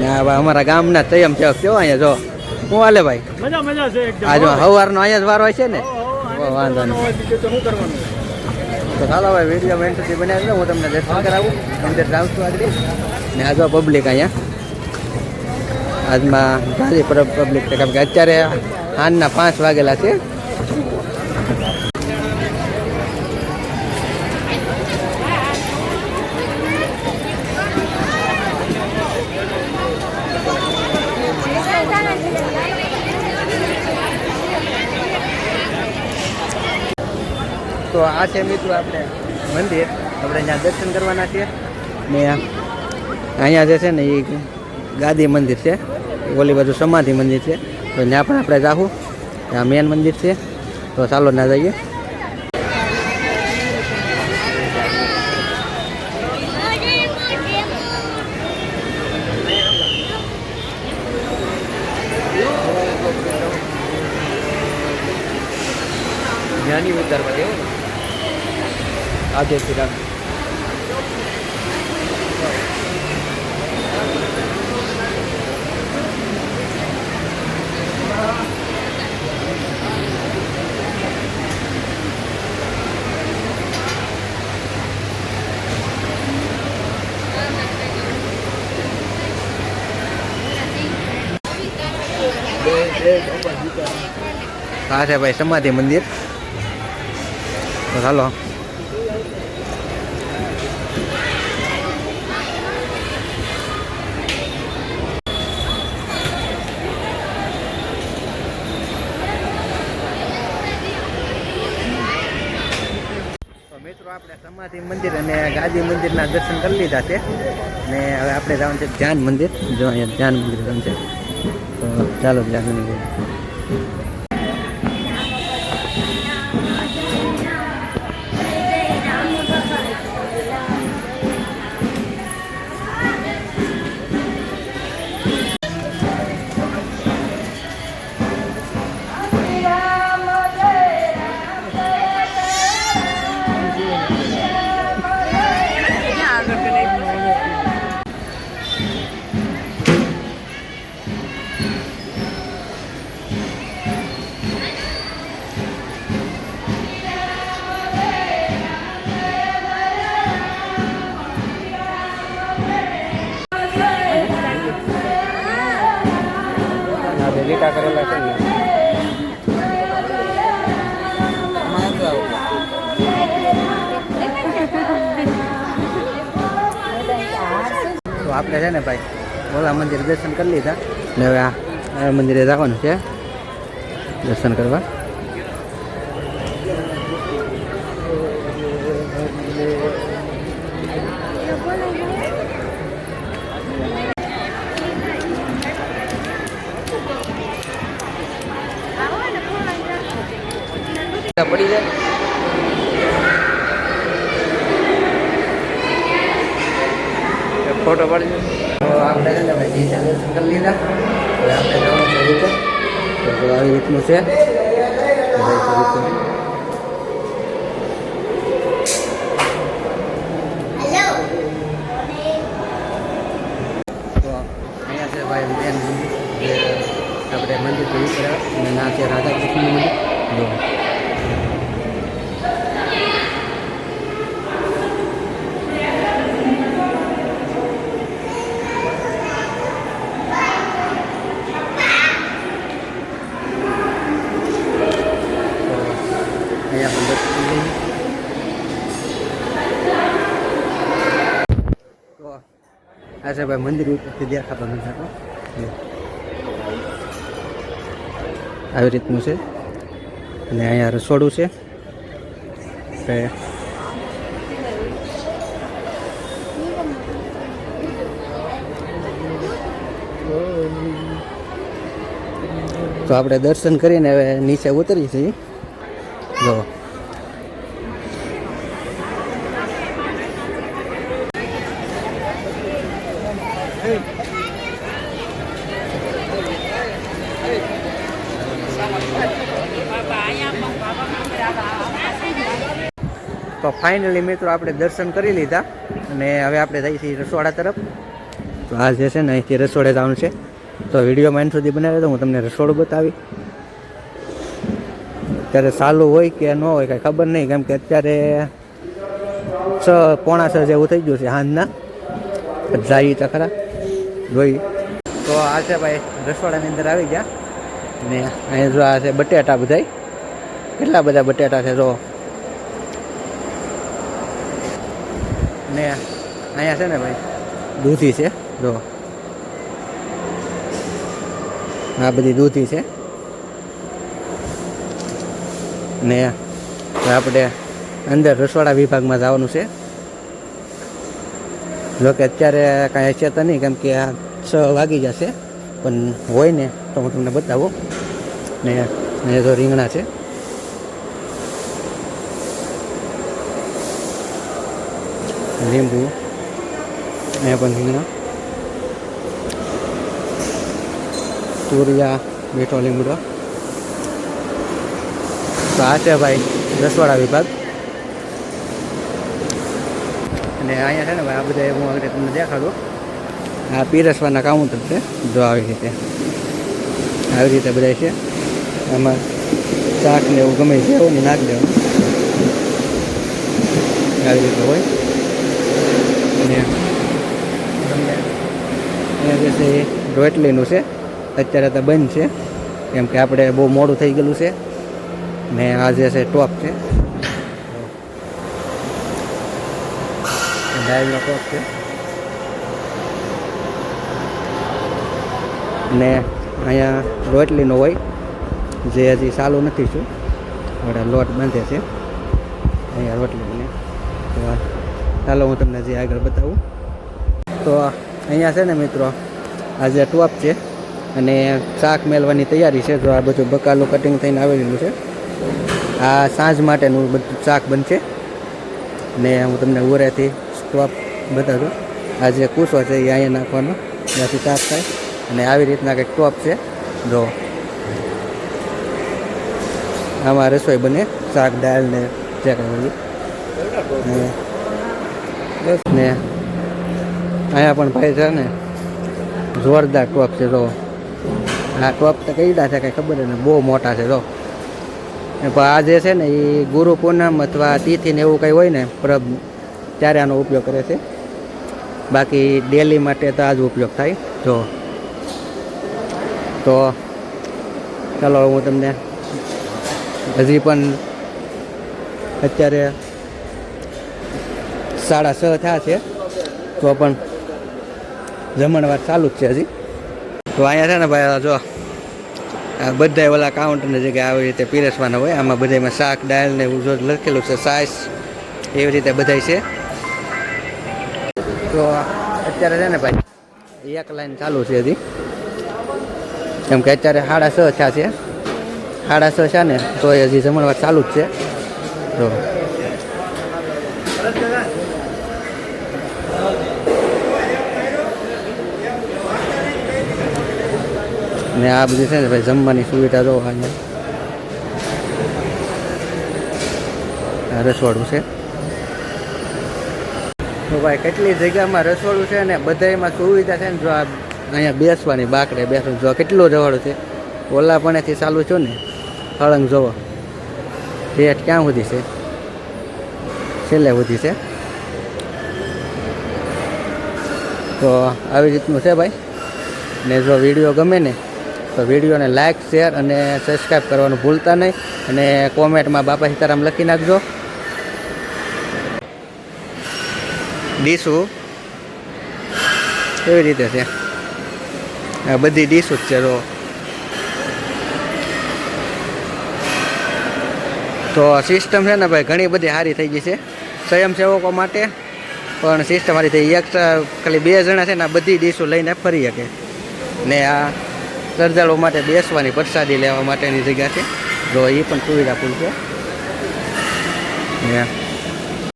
ને ભાઈ અમારા ગામના તયમ છે. કેવો અહીંયા જો? હું હાલે ભાઈ? મજા મજા છે એકદમ. આ જો સવારનો અહીંયા જ વારો હોય છે ને વાંધો નહીં. તો શું કરવાનું? તો ચાલો ભાઈ વીડિયો મેન સુધી બનાવી દો હું તમને દર્શન કરાવું. અંદર જાઉં છું આગળ ને આ જો પબ્લિક અહીંયા. આજમાં પર પબ્લિક છે. કેમ કે અત્યારે સાંજના પાંચ વાગેલા છે. તો આ છે મિત્રો આપણે મંદિર. આપણે ત્યાં દર્શન કરવાના છીએ. ને અહીંયા જે છે ને એ ગાદી મંદિર છે. ઓલી બાજુ સમાધિ મંદિર છે. તો ત્યાં પણ આપણે જાવું આ મેન મંદિર છે. તો ચાલો ના જઈએ. જ્ઞાની ઉતારવા દેવો આજે શ્રી આ છે ભાઈ સમાધિ મંદિર તો ચાલો તો આપણે સમાધિ મંદિર અને ગાદી મંદિરના દર્શન કરી લીધા છે. ને હવે આપણે જવાનું છે ધ્યાન મંદિર. જો અહીંયા ધ્યાન મંદિર જવાનું છે તો ચાલો ધ્યાન મંદિર. આ કરેલા છે. તો આપણે છે ને ભાઈ, ઓલા મંદિર દર્શન કરી લીધા. ને હવે આ મંદિરે જવાનું છે. દર્શન કરવા. પડી જાય. ફોટો પાડી તો આપણે છે ને ભાઈ જીતે દર્શન કરી લીધા. હવે આપણે જવાનું છે રીતે તો આવી રીતનું છે. અહીંયા છે ભાઈ બેન આપણે મંદિર જોયું કરાવે અને ના છે રાધા કૃષ્ણનું મંદિર. જો અહીંયા પણ દર્શન કરી લઈએ. તો આ છે ભાઈ મંદિર ઉપરથી દેખાતો નથી થતો આવી રીતનું છે અને અહીંયા રસોડું છે. તો આપણે દર્શન કરીને હવે નીચે ઉતરીએ છીએ. જો. તો ફાઇનલી મિત્રો આપણે દર્શન કરી લીધા અને હવે આપણે જઈએ છીએ રસોડા તરફ. તો આ જે છે ને અહીંથી રસોડે જવાનું છે. તો વીડિયો માઇન સુધી બનાવે તો હું તમને રસોડું બતાવી. અત્યારે સાલું હોય કે ન હોય કાંઈ ખબર નહીં, કેમ કે અત્યારે છ, પોણા છ જેવું થઈ ગયું છે સાંજના જઈએ તો જોઈ. તો આ છે ભાઈ રસોડાની અંદર આવી ગયા. ને અહીંયા જો આ છે બટેટા બધાય. કેટલા બધા બટેટા છે જો. ને અહીંયા છે ને ભાઈ? દૂધી છે, જો. આ બધી દૂધી છે. ને આપણે અંદર રસોડા વિભાગમાં જવાનું છે. જોકે અત્યારે કાંઈ છે તો નહીં, કેમ કે આ છ વાગી જશે. પણ હોય ને તો હું તમને બતાવું. ને જો રીંગણા છે. લીંબુ, અહીંયા પણ રીંગણા તુરિયા મીઠો લીમડો. તો આ છે ભાઈ રસવાડા વિભાગ. અને અહીંયા છે ને ભાઈ આ બધા હું આગળ તમને દેખાડું. આ પીરસવાના કાઉન્ટર છે, જો આવી રીતે. આવી રીતે બધા છે. આમાં શાક ને એવું ગમે છે, એવું નાખી દેવાનું. આવી રીતે હોય. અને જે છે એ રોટલીનું છે, અત્યારે તો બંધ છે, કેમ કે આપણે બહુ મોડું થઈ ગયેલું છે. ને આ જે છે ટોપ છે. ડાયલનો ટોપ છે. ને અહીંયા રોટલીનો હોય, જે હજી ચાલુ નથી શું આપણે લોટ બાંધે છે. અહીંયા રોટલી બને. તો ચાલો હું તમને જે આગળ બતાવું. તો અહીંયા છે ને મિત્રો, આ ટોપ છે, અને શાક મેળવાની તૈયારી છે. જો આ બધું બકાલું કટિંગ થઈને આવેલું છે. આ સાંજ માટેનું બધું શાક બનશે. ને હું તમને ઉરેથી ટોપ બતાવું. આ જે કૂસો છે, એ અહીંયા નાખવાનો. ત્યાંથી શાક થાય. અને આવી રીતના કંઈક ટોપ છે. જો આમાં રસોઈ બને, શાક, દાળ ને જે કંઈ ને અહીંયા પણ ભાઈ છે ને જોરદાર ટોપ છે, જો. આ ટોપ તો કઈડા છે કંઈ ખબર ને બહુ મોટા છે, જો. આ જે છે ને એ ગુરુ પૂનમ અથવા તિથિ ને એવું કંઈ હોય ને, પ્રભ ત્યારે આનો ઉપયોગ કરે છે. બાકી ડેલી માટે તો આ જ ઉપયોગ થાય, જો. તો ચાલો હું તમને હજી પણ અત્યારે સાડા છ થયા છે, તો પણ જમણવાર ચાલુ જ છે હજી. તો અહીંયા છે ને ભાઈ જો, આ બધા ઓલા કાઉન્ટરની જગ્યાએ આવી રીતે પીરસવાના હોય, આમાં બધામાં શાક, દાળ ને એવું જો લખેલું છે સાઈસ એવી રીતે બધાય છે. તો અત્યારે છે ને ભાઈ, એક લાઈન ચાલુ છે હજી. કેમ કે અત્યારે સાડા છ થયા છે. સાડા છ છે ને, તો હજી જમણવાર ચાલુ જ છે. તો ને આ બધી છે ને ભાઈ જમવાની સુવિધા જો અહીંયા રસવાડું છે. તો ભાઈ કેટલી જગ્યામાં રસોડું છે ને બધામાં સુવિધા છે ને જો આ અહીંયા બેસવાની બાકડે બેસવું જો કેટલું જવાડું છે? ઓલાપણેથી ચાલુ છું ને ફળંગ જોવો. રેટ ક્યાં સુધી છે? છેલ્લે સુધી છે. તો આવી રીતનું છે ભાઈ. ને જો વીડિયો ગમે ને, તો વિડીયોને લાઇક શેર અને સબસ્ક્રાઈબ કરવાનું ભૂલતા નહીં. અને કોમેન્ટમાં બાપા સીતારામ લખી નાખજો. ડીશું એવી રીતે છે? આ બધી ડીશો જ છે તો તો સિસ્ટમ છે ને ભાઈ, ઘણી બધી સારી થઈ ગઈ છે. સ્વયંસેવકો માટે. પણ સિસ્ટમ સારી થઈ એક ખાલી બે જણા છે ને, આ બધી ડીશો લઈને ફરી શકે. ને આ શ્રદ્ધાળુઓ માટે બેસવાની પ્રસાદી લેવા માટેની જગ્યા છે. જો એ પણ સુવિધા પૂરશે ને